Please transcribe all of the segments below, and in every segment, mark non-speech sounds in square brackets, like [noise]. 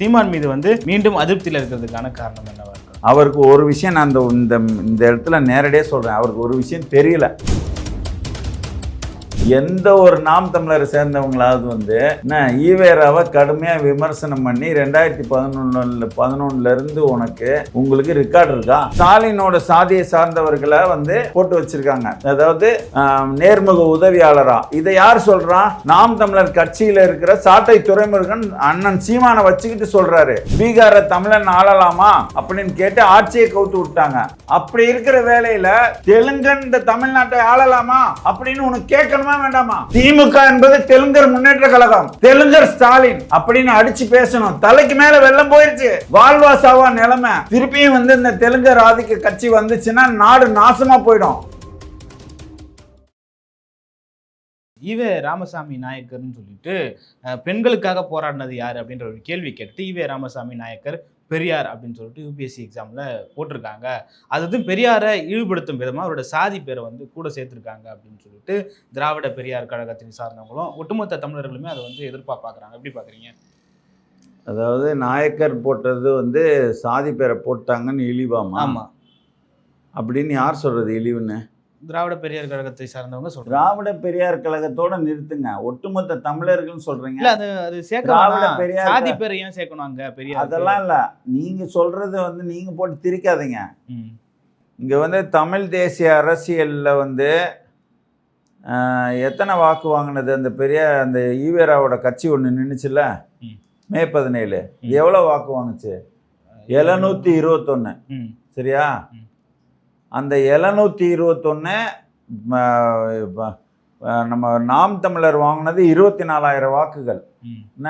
சீமான் மீது வந்து மீண்டும் அதிருப்தியில் இருக்கிறதுக்கான காரணம் என்னவா இருக்கும்? அவருக்கு ஒரு விஷயம் நான் இந்த இந்த இந்த இடத்துல நேரடியாக சொல்கிறேன் அவருக்கு ஒரு விஷயம் தெரியல. எந்த ஒரு நாம் தமிழரை சேர்ந்தவங்களாவது வந்து என்ன ஈவேராவை கடுமையாக விமர்சனம் பண்ணி ரெண்டாயிரத்தி பதினொன்னுல பதினொன்னுல இருந்து உனக்கு உங்களுக்கு ரெக்கார்டு இருக்கா? ஸ்டாலினோட சாதியை சார்ந்தவர்களை வந்து போட்டு வச்சிருக்காங்க. அதாவது நேர்முக உதவியாளரா? இதை யார் சொல்றா? நாம் தமிழர் கட்சியில் இருக்கிற சாட்டை துறைமுருகன் அண்ணன் சீமானை வச்சுக்கிட்டு சொல்றாரு. பீகாரை தமிழன் ஆளலாமா? அப்படின்னு கேட்டு ஆட்சியை கவுத்து விட்டாங்க. அப்படி இருக்கிற வேலையில தெலுங்கன் இந்த தமிழ்நாட்டை ஆளலாமா? அப்படின்னு உனக்கு கேட்கணுமா? வேண்டாமா திமுக என்பது தெலுங்கர் முன்னேற்ற கழகம். தெலுங்கர் ஸ்டாலின். அப்படின்னு அடிச்சு பேசணும். தலைக்கு மேல வெள்ளம் போயிருச்சு. வாழ்வா சாவா நிலைமை. திருப்பியும் வந்து இந்த தெலுங்கர் ஆதிக்க கட்சி வந்துச்சுன்னா நாடு நாசமா போயிடும். ஈவே ராமசாமி நாயக்கர்னு சொல்லிட்டு பெண்களுக்காக போராடினது யார் அப்படின்ற ஒரு கேள்வி கேட்டு ஈவே ராமசாமி நாயக்கர் பெரியார் அப்படின்னு சொல்லிட்டு யூபிஎஸ்சி எக்ஸாமில் போட்டிருக்காங்க. அது வந்து பெரியாரை இழிவுபடுத்தும் விதமாக அவரோட சாதி பேரை வந்து கூட சேர்த்துருக்காங்க அப்படின்னு சொல்லிட்டு திராவிட பெரியார் கழகத்தின் சார்ந்தவங்களும் ஒட்டுமொத்த தமிழர்களுமே அதை வந்து எதிர்பார்ப்பாக்குறாங்க. எப்படி பார்க்குறீங்க அதாவது நாயக்கர் போட்டது வந்து சாதி பேரை போட்டாங்கன்னு இழிவாமா? ஆமாம் அப்படின்னு யார் சொல்றது இழிவுன்னு? திராவிட பெரியார் கழகத்தை சார்ந்தவங்க சொல்கிறாங்க திராவிட பெரியார் கழகத்தோட நிறுத்துங்க. ஒட்டுமொத்த தமிழர்கள்னு சொல்றீங்க. இல்ல அது அது திராவிட. பெரியார் சாதி பேரை ஏன் சேர்க்கணும் அங்க பெரியார் அதெல்லாம் இல்ல. நீங்க சொல்றது வந்து நீங்க போட்டு திரிக்காதீங்க. இங்க வந்து தமிழ் தேசிய அரசியல்ல வந்து எத்தனை வாக்கு வாங்கினது? அந்த பெரிய அந்த ஈவேராவோட கட்சி ஒன்று நின்றுச்சுல்ல ம். பதினேழு. எவ்வளோ வாக்கு வாங்குச்சு? எழுநூத்தி இருபத்தொன்னு. சரியா. அந்த எழுநூத்தி இருபத்தொன்னு நம்ம நாம் தமிழர் வாங்கினது இருபத்தி நாலாயிரம் வாக்குகள் என்ன?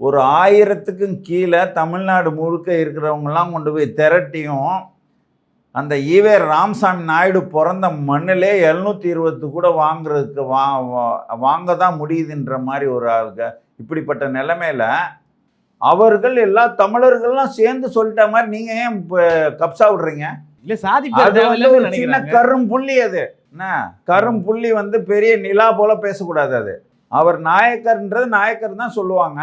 ஒரு ஆயிரத்துக்கும் கீழே தமிழ்நாடு முழுக்க இருக்கிறவங்கெல்லாம் கொண்டு போய் திரட்டியும் அந்த ஈவே ராமசாமி நாயுடு பிறந்த மண்ணிலே எழுநூற்றி இருபத்து கூட வாங்குறதுக்கு வா வாங்க தான் முடியுதுன்ற மாதிரி ஒரு ஆளுங்க இப்படிப்பட்ட நிலைமையில அவர்கள் எல்லா தமிழர்கள்லாம் சேர்ந்து சொல்லிட்ட மாதிரி நீங்க ஏன் இப்ப கப்சா விடுறீங்க? இல்ல சாதி சின்ன கரும் புள்ளி அது. என்ன? கரும் புள்ளி வந்து பெரிய நிலா போல பேசக்கூடாது அது. அவர் நாயக்கர்ன்றது நாயக்கர் தான் சொல்லுவாங்க.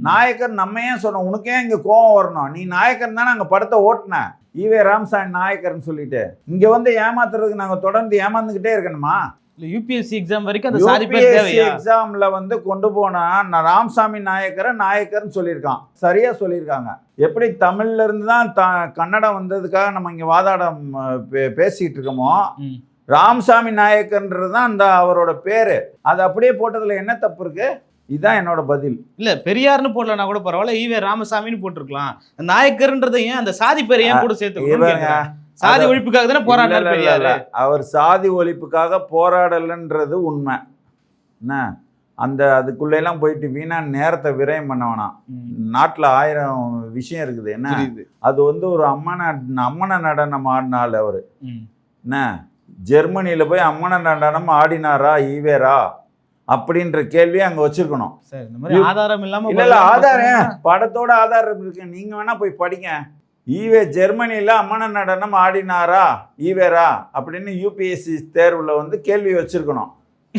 நாயக்கர் நம்ம ஏன் சொன்னோம்? உனக்கே இங்க கோவம் வரணும். நீ நாயக்கர் தானே அங்க படத்தை ஓட்டுன? ஈவே ராமசாமி நாயக்கர்னு சொல்லிட்டு. இங்க வந்து ஏமாத்துறதுக்கு நாங்க தொடர்ந்து ஏமாந்துகிட்டே இருக்கணுமா? இல்ல யூபிஎஸ்சி எக்ஸாம் வரைக்கும் அந்த சாதி பேர் தேவையா? எக்ஸாம்ல வந்து கொண்டு போனா நான் ராமசாமி நாயக்கரை நாயக்கர்னு சொல்லியிருக்கான். சரியா சொல்லியிருக்காங்க. எப்படி தமிழ்ல இருந்து தான் த கன்னடம் வந்ததுக்காக நம்ம இங்க வாதாடம் பே- பேசிட்டு இருக்கோமோ. ராமசாமி நாயக்கர்ன்றது தான் அந்த அவரோட பேரு. அது அப்படியே போட்டதுல என்ன தப்பு இருக்கு? இதுதான் என்னோட பதில். இல்ல பெரியார்னு போடலனா கூட பரவாயில்ல ஈவே ராமசாமின்னு போட்டிருக்கலாம். நாயக்கர்ன்றதை ஏன் அந்த சாதி பேரை ஏன் கூட சேர்த்து சாதி ஒழிப்புக்காக தானே பெரியார்? இல்ல. அவர் சாதி ஒழிப்புக்காக போராடலைன்றது உண்மை. என்ன? அந்த அதுக்குள்ளெல்லாம் போயிட்டு வீணா நேரத்தை விரயம் பண்ண வேணாம் நாட்டில் ஆயிரம் விஷயம் இருக்குது. என்ன? அது வந்து ஒரு அம்மன அம்மன நடனம் ஆடினாள் அவர். என்ன? ஜெர்மனியில் போய் அம்மன நடனம் ஆடினாரா ஈவேரா? அப்படின்ற கேள்வியை அங்கே வச்சிருக்கணும். சரி இந்த மாதிரி ஆதாரம் இல்லாம இல்ல ஆதாரம் படத்தோட ஆதாரம் இருக்கு. நீங்க வேணா போய் படிங்க. ஈவே ஜெர்மனியில் அம்மன நடனம் ஆடினாரா? ஈவேரா அப்படின்னு யூபிஎஸ்சி தேர்வில் வந்து கேள்வி வச்சுருக்கணும்.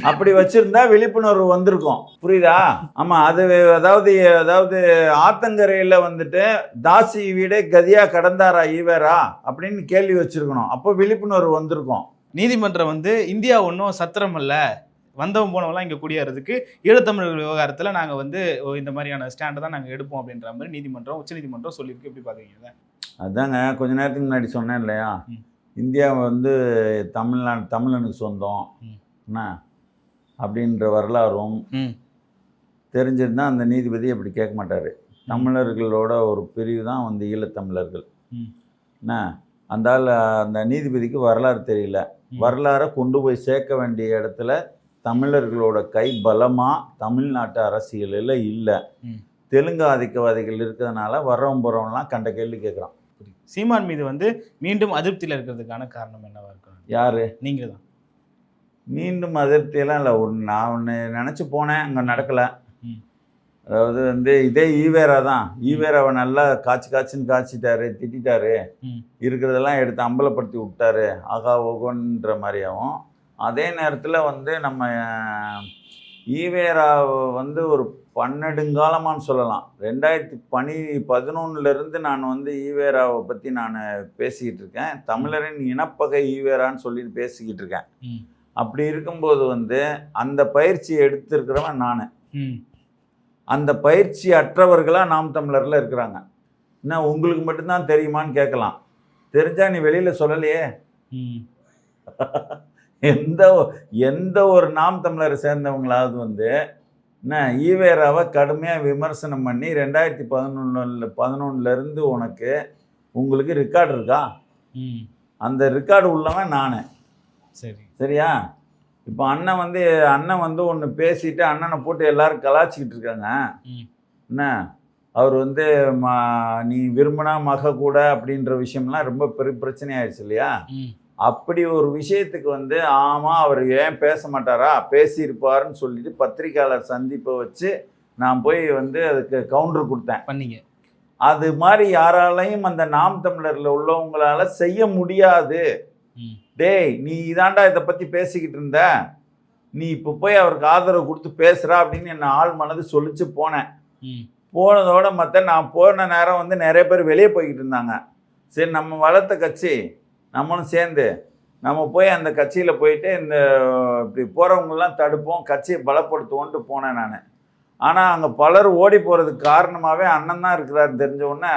அப்படி வச்சுருந்தா விழிப்புணர்வு வந்திருக்கும். புரியுதா? ஆமாம் அது அதாவது அதாவது ஆத்தங்கரையில் வந்துட்டு தாசி வீடே கதியாக கடந்தாரா ஈவேரா அப்படின்னு கேள்வி வச்சுருக்கணும். அப்போ விழிப்புணர்வு வந்திருக்கும். நீதிமன்றம் வந்து இந்தியா ஒன்றும் சத்திரம் இல்லை. வந்தவன் போனவெல்லாம் இங்கே குடியேறதுக்கு ஈழத்தமிழர்கள் விவகாரத்தில் நாங்கள் வந்து இந்த மாதிரியான ஸ்டாண்டை தான் நாங்கள் எடுப்போம் அப்படின்ற மாதிரி நீதிமன்றம் உச்சநீதிமன்றம் சொல்லியிருக்கு எப்படி பார்க்குறீங்க? அதாங்க கொஞ்ச நேரத்துக்கு முன்னாடி சொன்னேன் இல்லையா. இந்தியா வந்து தமிழ்நாடு தமிழனுக்கு சொந்தம். என்ன அப்படின்ற வரலாறும் தெரிஞ்சிருந்தா அந்த நீதிபதி அப்படி கேட்க மாட்டார் தமிழர்களோட ஒரு பிரிவு தான் வந்து ஈழத்தமிழர்கள். என்ன அந்த அந்த நீதிபதிக்கு வரலாறு தெரியல. வரலாறை கொண்டு போய் சேர்க்க வேண்டிய இடத்துல தமிழர்களோட கை பலமாக தமிழ்நாட்டு அரசியலில் இல்லை. தெலுங்கு ஆதிக்கவாதிகள் இருக்கிறதுனால வர்றவன் போகிறவன்லாம் கண்ட கேள்வி கேட்குறான். சீமான் மீது வந்து மீண்டும் அதிருப்தியில் இருக்கிறதுக்கான காரணம் என்னவா இருக்கும் யார்? நீங்கள் தான் மீண்டும் அதிருப்தியெல்லாம் இல்லை. ஒரு நான் ஒன்று நினச்சி போனேன் அங்கே நடக்கலை. அதாவது வந்து இதே ஈவேரா தான். ஈவேராவை நல்லா காய்ச்சி காய்ச்சின்னு காய்ச்சிட்டாரு திட்டிட்டாரு. ம். இருக்கிறதெல்லாம் எடுத்து அம்பலப்படுத்தி விட்டாரு. ஆகா ஓகோன்ற மாதிரியாவும் அதே நேரத்தில் வந்து நம்ம ஈவேரா வந்து ஒரு பன்னெடுங்காலமான்னு சொல்லலாம். ரெண்டாயிரத்தி பனி பதினொன்னுலேருந்து நான் வந்து ஈவேராவை பற்றி நான் பேசிக்கிட்டு இருக்கேன். தமிழரின் இனப்பகை ஈவேரான்னு சொல்லிட்டு பேசிக்கிட்டு இருக்கேன். அப்படி இருக்கும்போது வந்து அந்த பயிற்சி எடுத்திருக்கிறவன் நான். அந்த பயிற்சி அற்றவர்களாக நாம் தமிழரில் இருக்கிறாங்க. என்ன உங்களுக்கு மட்டும்தான் தெரியுமான்னு கேட்கலாம். தெரிஞ்சா நீ வெளியில் சொல்லலையே. [laughs] எந்த எந்த ஒரு நாம் தமிழரை சேர்ந்தவங்களாவது வந்து என்ன ஈவேராவை கடுமையாக விமர்சனம் பண்ணி ரெண்டாயிரத்தி பதினொன்றில் பதினொன்றுலேருந்து உனக்கு உங்களுக்கு ரெக்கார்டு இருக்கா? அந்த ரெக்கார்டு உள்ளவன் நான். சரி. சரியா? இப்போ அண்ணன் வந்து அண்ணன் வந்து ஒன்று பேசிட்டு அண்ணனை போட்டு எல்லாரும் கலாச்சிக்கிட்டு இருக்காங்க. என்ன அவர் வந்து ம நீ விரும்பினா மக கூட அப்படின்ற விஷயம்லாம் ரொம்ப பெரிய பிரச்சனை ஆயிடுச்சு இல்லையா அப்படி ஒரு விஷயத்துக்கு வந்து ஆமாம் அவர் ஏன் பேச மாட்டாரா? பேசியிருப்பாருன்னு சொல்லிட்டு பத்திரிக்கையாளர் சந்திப்பை வச்சு நான் போய் வந்து அதுக்கு கவுண்டர் கொடுத்தேன். பண்ணீங்க. அது மாதிரி யாராலையும் அந்த நாம் தமிழரில் உள்ளவங்களால செய்ய முடியாது. டேய் நீ இதாண்டா இதை பற்றி பேசிக்கிட்டு இருந்த? நீ இப்போ போய் அவருக்கு ஆதரவு கொடுத்து பேசுகிறா அப்படின்னு என்ன ஆள் மனது சொல்லிச்சு போனேன். போனதோட மற்ற நான் போன நேரம் வந்து நிறைய பேர் வெளியே போய்கிட்டு இருந்தாங்க. சரி நம்ம வளர்த்த கட்சி நம்மளும் சேர்ந்து நம்ம போய் அந்த கட்சியில் போயிட்டு இந்த இப்படி போகிறவங்களாம் தடுப்போம் கட்சியை பலப்படுத்துவோன்ட்டு போனேன் நான். ஆனால் அங்கே பலர் ஓடி போகிறதுக்கு காரணமாகவே அண்ணன் தான் இருக்கிறார் தெரிஞ்ச உடனே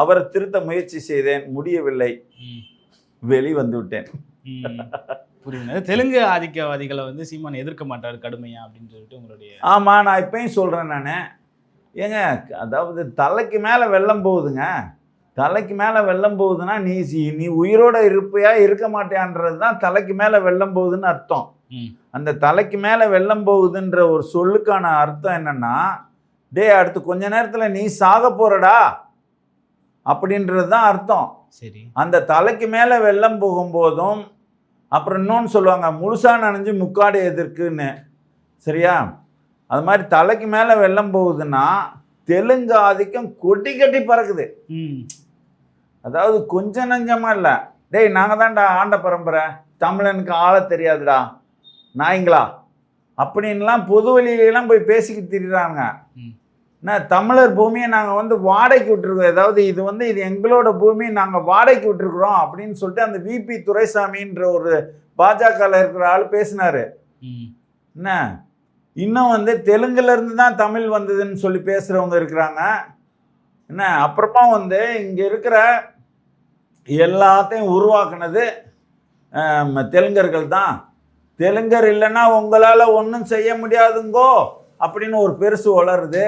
அவரை திருத்த முயற்சி செய்தேன் முடியவில்லை. வெளி வந்து விட்டேன். புரியுது. தெலுங்கு ஆதிக்கவாதிகளை வந்து சீமான் எதிர்க்க மாட்டாரு கடுமையா அப்படின்னு சொல்லிட்டு உங்களுடைய ஆமாம் நான் இப்பயும் சொல்கிறேன் நான். ஏங்க அதாவது தலைக்கு மேலே வெள்ளம் போகுதுங்க. தலைக்கு மேலே வெள்ளம் போகுதுன்னா நீ சி- நீ உயிரோட இருப்பியா இருக்க மாட்டியான்றது தான் தலைக்கு மேலே வெள்ளம் போகுதுன்னு அர்த்தம். அந்த தலைக்கு மேலே வெள்ளம் போகுதுன்ற ஒரு சொல்லுக்கான அர்த்தம் என்னன்னா டேய் அடுத்து கொஞ்ச நேரத்தில் நீ சாக போறடா அப்படின்றது தான் அர்த்தம். சரி. அந்த தலைக்கு மேலே வெள்ளம் போகும்போதும் அப்புறம் இன்னொன்று சொல்லுவாங்க முழுசா நனைஞ்சு முக்காடு எதிர்க்குன்னு. சரியா? அது மாதிரி தலைக்கு மேலே வெள்ளம் போகுதுன்னா தெலுங்கு ஆதிக்கம் கொட்டி கட்டி பறக்குது. அதாவது கொஞ்சம் நஞ்சமாக இல்லை. டேய் நாங்கள் தான்டா ஆண்ட பரம்பரை. தமிழனுக்கு ஆள தெரியாதுடா. நாய்ங்களா? அப்படின்லாம் பொது வெளியிலலாம் போய் பேசிக்கிட்டு திரிறாங்க ம். என்ன தமிழர் பூமியை நாங்கள் வந்து வாடகைக்கு விட்டுருக்கோம். அதாவது இது வந்து இது எங்களோட பூமி நாங்கள் வாடகைக்கு விட்டுருக்குறோம் அப்படின்னு சொல்லிட்டு அந்த விபி துரைசாமின்ற ஒரு பாஜகவில் இருக்கிற ஆள் பேசினாரு. என்ன? இன்னும் வந்து தெலுங்குல இருந்து தான் தமிழ் வந்ததுன்னு சொல்லி பேசுகிறவங்க இருக்கிறாங்க. என்ன? அப்புறமா வந்து இங்கே இருக்கிற எல்லாத்தையும் உருவாக்குனது தெலுங்கர்கள் தான். தெலுங்கர் இல்லைன்னா உங்களால் ஒன்றும் செய்ய முடியாதுங்கோ அப்படின்னு ஒரு பெருசு வளருது.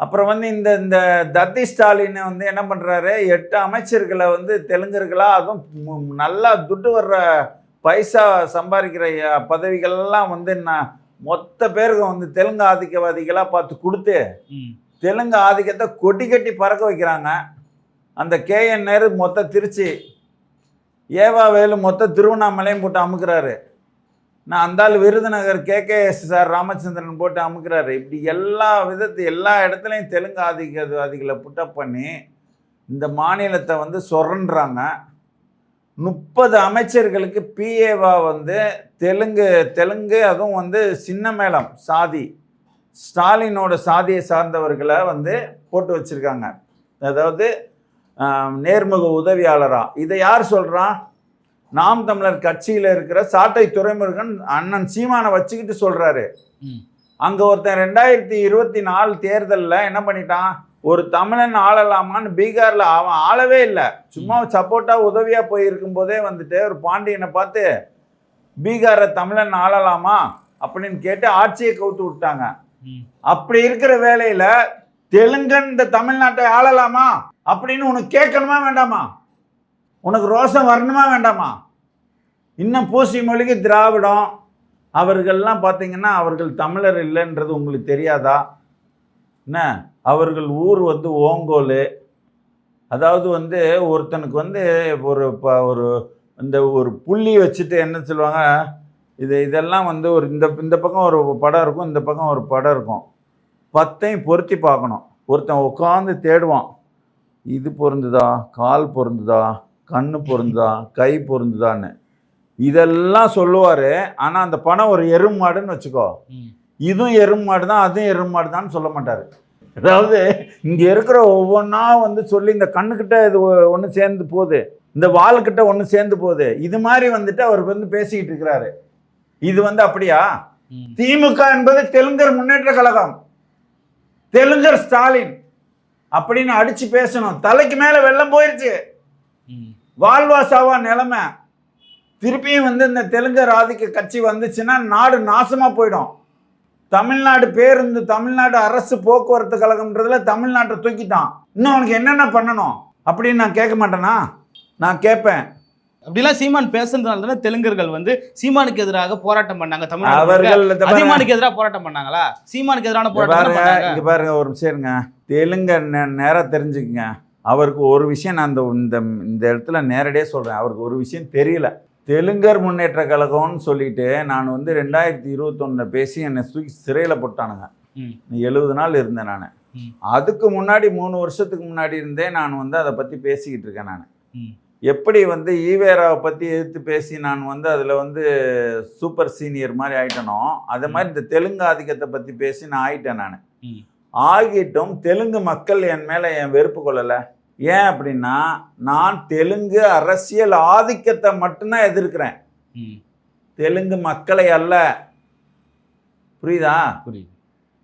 அப்புறம் வந்து இந்த இந்த தத்தி ஸ்டாலின் வந்து என்ன பண்ணுறாரு எட்டு அமைச்சர்களை வந்து தெலுங்கர்களா அதுவும் நல்லா துட்டு வர்ற பைசா சம்பாதிக்கிற அஹ், பதவிகளெல்லாம் வந்து நான் மொத்த பேருக்கு வந்து தெலுங்கு ஆதிக்கவாதிகளாக பார்த்து கொடுத்து தெலுங்கு ஆதிக்கத்தை கொட்டி கட்டி பறக்க வைக்கிறாங்க. அந்த கேஎன் நேரு மொத்த திருச்சி ஏவா வேலு மொத்த திருவண்ணாமலையும் போட்டு அமுக்கிறாரு. நான் அந்தாள் விருதுநகர் கேகேஎஸ் சார் ராமச்சந்திரன் போட்டு அமுக்கிறாரு. இப்படி எல்லா விதத்து எல்லா இடத்துலையும் தெலுங்கு ஆதிக்கவாதிகளை புட்டப் பண்ணி இந்த மாநிலத்தை வந்து சொரன்றாங்க முப்பது அமைச்சர்களுக்கு பிஏவா வந்து தெலுங்கு தெலுங்கு அதுவும் வந்து சின்ன மேளம் சாதி. ஸ்டாலினோட சாதியை சார்ந்தவர்களை வந்து போட்டு வச்சிருக்காங்க. அதாவது நேர்முக உதவியாளரா? இதை யார் சொல்றா? நாம் தமிழர் கட்சியில் இருக்கிற சாட்டை துறைமுருகன் அண்ணன் சீமானை வச்சுக்கிட்டு சொல்றாரு. ம். அங்க ஒருத்தன் ரெண்டாயிரத்தி இருபத்தி நாலு தேர்தலில் என்ன பண்ணிட்டான்? ஒரு தமிழன் ஆளலாமான்னு பீகார்ல அவன் ஆளவே இல்லை. சும்மா சப்போர்ட்டா உதவியா போயிருக்கும் போதே வந்துட்டு ஒரு பாண்டியனை பார்த்து பீகாரை தமிழன் ஆளலாமா? அப்படின்னு கேட்டு ஆட்சியை கவுத்து விட்டாங்க. அப்படி இருக்கிற வேலையில தெலுங்கன் இந்த தமிழ்நாட்டை ஆளலாமா? அப்படின்னு உனக்கு கேட்கணுமா வேண்டாமா? உனக்கு ரோசம் வரணுமா வேண்டாமா? இன்னும் பூசி மொழிக்கு திராவிடம். அவர்கள்லாம் பார்த்தீங்கன்னா அவர்கள் தமிழர் இல்லைன்றது உங்களுக்கு தெரியாதா? என்ன? அவர்கள் ஊர் வந்து ஓங்கோல். அதாவது வந்து ஒருத்தனுக்கு வந்து ஒரு ப ஒரு இந்த ஒரு புள்ளி வச்சுட்டு என்ன சொல்லுவாங்க? இது இதெல்லாம் வந்து ஒரு இந்த இந்த பக்கம் ஒரு படம் இருக்கும் இந்த பக்கம் ஒரு படம் இருக்கும். பத்தையும் பொருத்தி பார்க்கணும். ஒருத்தன் உட்காந்து தேடுவான். இது பொருந்துதா? கால் பொருந்துதா? கண்ணு பொருந்துதா? கை பொருந்துதான்னு. இதெல்லாம் சொல்லுவார். ஆனால் அந்த பணம் ஒரு எருமாடுன்னு வச்சுக்கோ. இதுவும் எருமாடு தான் அதுவும் எருமாடு தான் சொல்ல மாட்டார். அதாவது இங்கே இருக்கிற ஒவ்வொன்றா வந்து சொல்லி இந்த கண்ணுக்கிட்ட இது ஒன்று சேர்ந்து போகுது. இந்த வாளுக்கிட்ட ஒன்று சேர்ந்து போகுது. இது மாதிரி வந்துட்டு அவர் வந்து பேசிக்கிட்டு இருக்கிறாரு. இது வந்து அப்படியா. திமுக என்பது தெலுங்கர் முன்னேற்ற கழகம். தெலுங்கர் ஸ்டாலின். அப்படின்னு அடிச்சு பேசணும். தலைக்கு மேல வெள்ளம் போயிருச்சு. வாழ்வாசாவா நிலைமை. திருப்பியும் வந்து இந்த தெலுங்கர் ஆதிக்க கட்சி வந்துச்சுன்னா நாடு நாசமா போயிடும். தமிழ்நாடு பேருந்து தமிழ்நாடு அரசு போக்குவரத்து கழகம்ன்றதுல தமிழ்நாட்டை தூக்கிட்டான். இன்னும் அவனுக்கு என்னென்ன பண்ணணும்? அப்படின்னு நான் கேட்க மாட்டேனா? நான் கேட்பேன். அப்படிலாம் சீமான் பேசுறதுனால தானே தெலுங்கர்கள் வந்து சீமானுக்கு எதிராக போராட்டம் பண்ணாங்க தமிழ்நாடு அதிமானுக்கு எதிராக போராட்டம் பண்ணாங்களா? சீமானுக்கு எதிரான போராட்டம் இங்க பாருங்க ஒரு நிமிஷம் தெலுங்க நே- நேரா தெரிஞ்சுக்குங்க. அவருக்கு ஒரு விஷயம் நான் இந்த இந்த இந்த இடத்துல நேரடியாக சொல்றேன். அவருக்கு ஒரு விஷயம் தெரியல. தெலுங்கர் முன்னேற்ற கழகம்னு சொல்லிட்டு நான் வந்து ரெண்டாயிரத்தி இருபத்தொன்னில் பேசி என்னை தூக்கி சிறையில் போட்டானுங்க. எழுபது நாள் இருந்தேன் நான். அதுக்கு முன்னாடி மூணு வருஷத்துக்கு முன்னாடி இருந்தே நான் வந்து அதை பற்றி பேசிக்கிட்டு இருக்கேன் நான். எப்படி வந்து ஈவேராவை பற்றி எதிர்த்து பேசி நான் வந்து அதில் வந்து சூப்பர் சீனியர் மாதிரி ஆயிட்டனோ அது மாதிரி இந்த தெலுங்கு ஆதிக்கத்தை பற்றி பேசி நான் ஆயிட்டேன் நான். ஆகிட்டும் தெலுங்கு மக்கள் என் மேலே என் வெறுப்பு கொள்ளலை. ஏன் அப்படின்னா நான் தெலுங்கு அரசியல் ஆதிக்கத்தை மட்டும்தான் எதிர்க்கிறேன். தெலுங்கு மக்களை அல்ல. புரியுதா? புரியுது.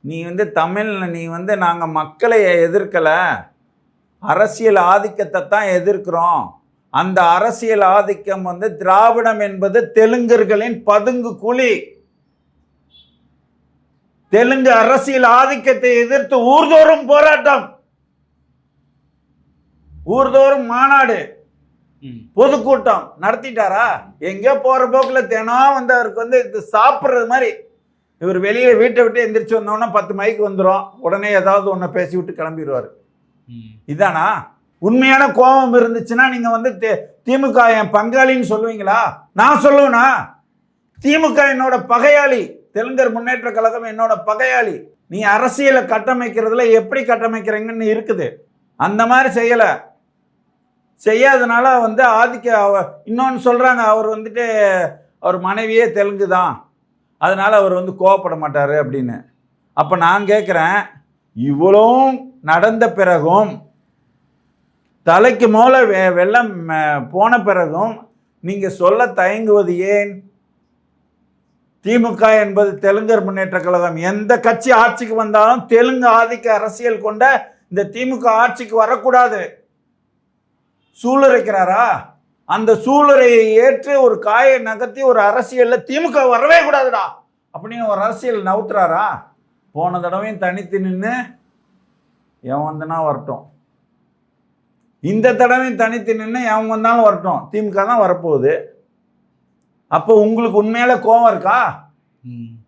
நீ வந்து தமிழ் நீ வந்து நாங்கள் மக்களை எதிர்க்கலை. அரசியல் ஆதிக்கத்தை தான் எதிர்க்கிறோம். அந்த அரசியல் ஆதிக்கம் வந்து திராவிடம் என்பது தெலுங்கர்களின் பதுங்கு குழி. தெலுங்கு அரசியல் ஆதிக்கத்தை எதிர்த்து ஊர்தோறும் போராட்டம். ஊர்தோறும் மாநாடு. பொதுக்கூட்டம். நடத்திட்டாரா? எங்கேயோ போற போக்குல தினம் வந்து அவருக்கு வந்து இது சாப்பிட்றது மாதிரி. இவர் வெளியே வீட்டை விட்டு எந்திரிச்சு வந்தோன்னா பத்து மைக்கு வந்துடும் உடனே ஏதாவது ஒன்றை பேசி விட்டு கிளம்பிடுவார். இதானா? உண்மையான கோபம் இருந்துச்சுன்னா நீங்க வந்து திமுக என் பங்காளின்னு சொல்லுவீங்களா? நான் சொல்லுவேனா திமுக என்னோட பகையாளி. தெலுங்கர் முன்னேற்ற கழகம் என்னோட பகையாளி. நீ அரசியலை கட்டமைக்கிறதுல எப்படி கட்டமைக்கிறீங்கன்னு இருக்குது. அந்த மாதிரி செய்யல. செய்யாதனால வந்து ஆதிக்க இன்னொன்று சொல்றாங்க அவர் வந்துட்டு அவர் மனைவியே தெலுங்கு தான். அதனால அவர் வந்து கோவப்பட மாட்டாரு அப்படின்னு. அப்போ நான் கேட்குறேன் இவ்வளவும் நடந்த பிறகும் தலைக்கு மேலே வெ வெள்ளம் போன பிறகும் நீங்கள் சொல்ல தயங்குவது ஏன்? திமுக என்பது தெலுங்கர் முன்னேற்ற கழகம். எந்த கட்சி ஆட்சிக்கு வந்தாலும் தெலுங்கு ஆதிக்க அரசியல் கொண்ட இந்த திமுக ஆட்சிக்கு வரக்கூடாது. சூளுரைக்கிறாரா? அந்த சூளுரையை ஏற்று ஒரு காயை நகர்த்தி ஒரு அரசியலில் திமுக வரவே கூடாதுடா. அப்படின்னு ஒரு அரசியல் நவுத்துறாரா? போன தடவையும் தனித்து நின்று எவன் வந்தனா வரட்டும். இந்த தடவையும் தனித்து நின்று எவன் வந்தாலும் வரட்டும். திமுக தான் வரப்போகுது. அப்போ உங்களுக்கு உண்மையில கோவம் இருக்கா? ம்.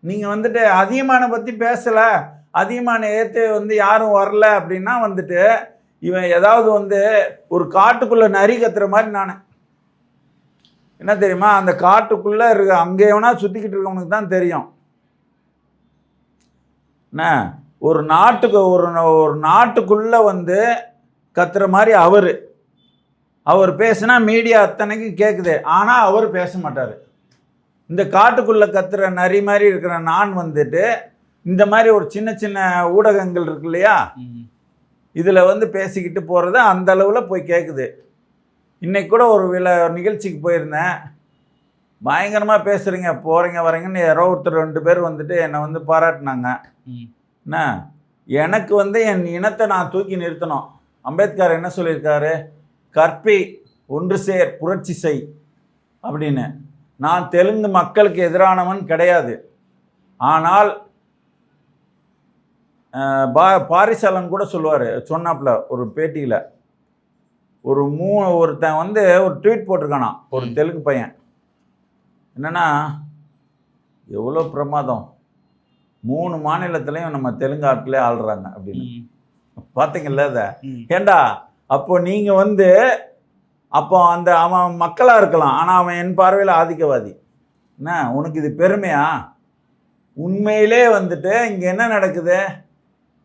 நீங்க வந்துட்டு அதிகமான பத்தி பேசல. அதிகமான ஏத்து வந்து யாரும் வரல அப்படின்னா வந்துட்டு இவன் ஏதாவது வந்து ஒரு காட்டுக்குள்ள நரி கத்துற மாதிரி நான். என்ன தெரியுமா? அந்த காட்டுக்குள்ள இருக்க அங்கே எவனா சுத்திக்கிட்டு இருக்கவனுக்கு தான் தெரியும். என்ன? ஒரு நாட்டுக்கு ஒரு ஒரு நாட்டுக்குள்ள வந்து கத்துற மாதிரி அவரு. அவர் பேசுனா மீடியா அத்தனைக்கும் கேட்குது ஆனால் அவர் பேச மாட்டார். இந்த காட்டுக்குள்ளே கத்துற நரி மாதிரி இருக்கிற நான் வந்துட்டு இந்த மாதிரி ஒரு சின்ன சின்ன ஊடகங்கள் இருக்கு இல்லையா. இதில் வந்து பேசிக்கிட்டு போகிறது அந்த அளவில் போய் கேட்குது இன்னைக்கு கூட ஒரு விழா நிகழ்ச்சிக்கு போயிருந்தேன். பயங்கரமாக பேசுகிறீங்க போகிறீங்க வரீங்கன்னு யாரோ ஒருத்தர் ரெண்டு பேர் வந்துட்டு என்னை வந்து பாராட்டினாங்க. என்ன? எனக்கு வந்து என் இனத்தை நான் தூக்கி நிறுத்தணும். அம்பேத்கர் என்ன சொல்லியிருக்காரு? கற்பி ஒன்று சேர் புரட்சி செய் அப்படின்னு. நான் தெலுங்கு மக்களுக்கு எதிரானவன் கிடையாது. ஆனால் பா பாரிசாலன் கூட சொல்லுவார் சொன்னாப்புல ஒரு பேட்டியில். ஒரு மூ ஒருத்தன் வந்து ஒரு ட்வீட் போட்டிருக்கானாம் ஒரு. தெலுங்கு பையன். என்னன்னா எவ்வளோ பிரமாதம். மூணு மாநிலத்திலையும் நம்ம தெலுங்கு ஆட்களே ஆள்றாங்க அப்படின்னு. பார்த்தீங்கல்ல அதை. ஏண்டா? அப்போ நீங்கள் வந்து அப்போ அந்த அவன் மக்களாக இருக்கலாம் ஆனால் அவன் என் பார்வையில் ஆதிக்கவாதி. என்ன? உனக்கு இது பெருமையா? உண்மையிலே வந்துட்டு இங்கே என்ன நடக்குது?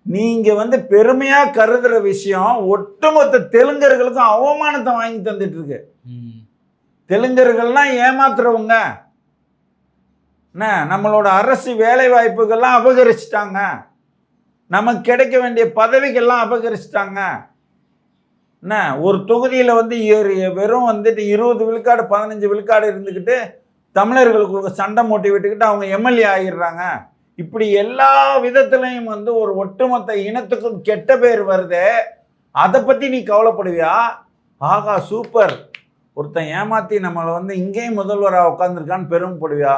நீங்கள் வந்து பெருமையாக கருதுகிற விஷயம் ஒட்டுமொத்த தெலுங்கர்களுக்கும் அவமானத்தை வாங்கி தந்துட்டு இருக்கு. ம். தெலுங்கர்கள்லாம் ஏமாத்துறவங்க. என்ன? நம்மளோட அரசு வேலை வாய்ப்புகள்லாம் அபகரிச்சிட்டாங்க. நமக்கு கிடைக்க வேண்டிய பதவிகள்லாம் அபகரிச்சிட்டாங்க. என்ன? ஒரு தொகுதியில் வந்து வெறும் வந்துட்டு இருபது விழுக்காடு பதினஞ்சு விழுக்காடு இருந்துக்கிட்டு தமிழர்களுக்கு சண்டை மூட்டி விட்டுக்கிட்டு அவங்க எம்எல்ஏ ஆகிடுறாங்க இப்படி எல்லா விதத்துலையும் வந்து ஒரு ஒட்டுமொத்த இனத்துக்கும் கெட்ட பேர் வருதே. அதை பற்றி நீ கவலைப்படுவியா? ஆகா சூப்பர். ஒருத்தன் ஏமாற்றி நம்மளை வந்து இங்கேயும் முதல்வராக உட்காந்துருக்கான்னு பெருமைப்படுவியா?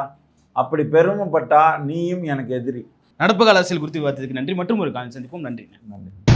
அப்படி பெருமைப்பட்டா நீயும் எனக்கு எதிரி. நடப்பு கால அரசியல் குறித்து விவாதத்துக்கு நன்றி. மற்றும் ஒரு காலம் சந்திப்போம். நன்றி. நன்றி.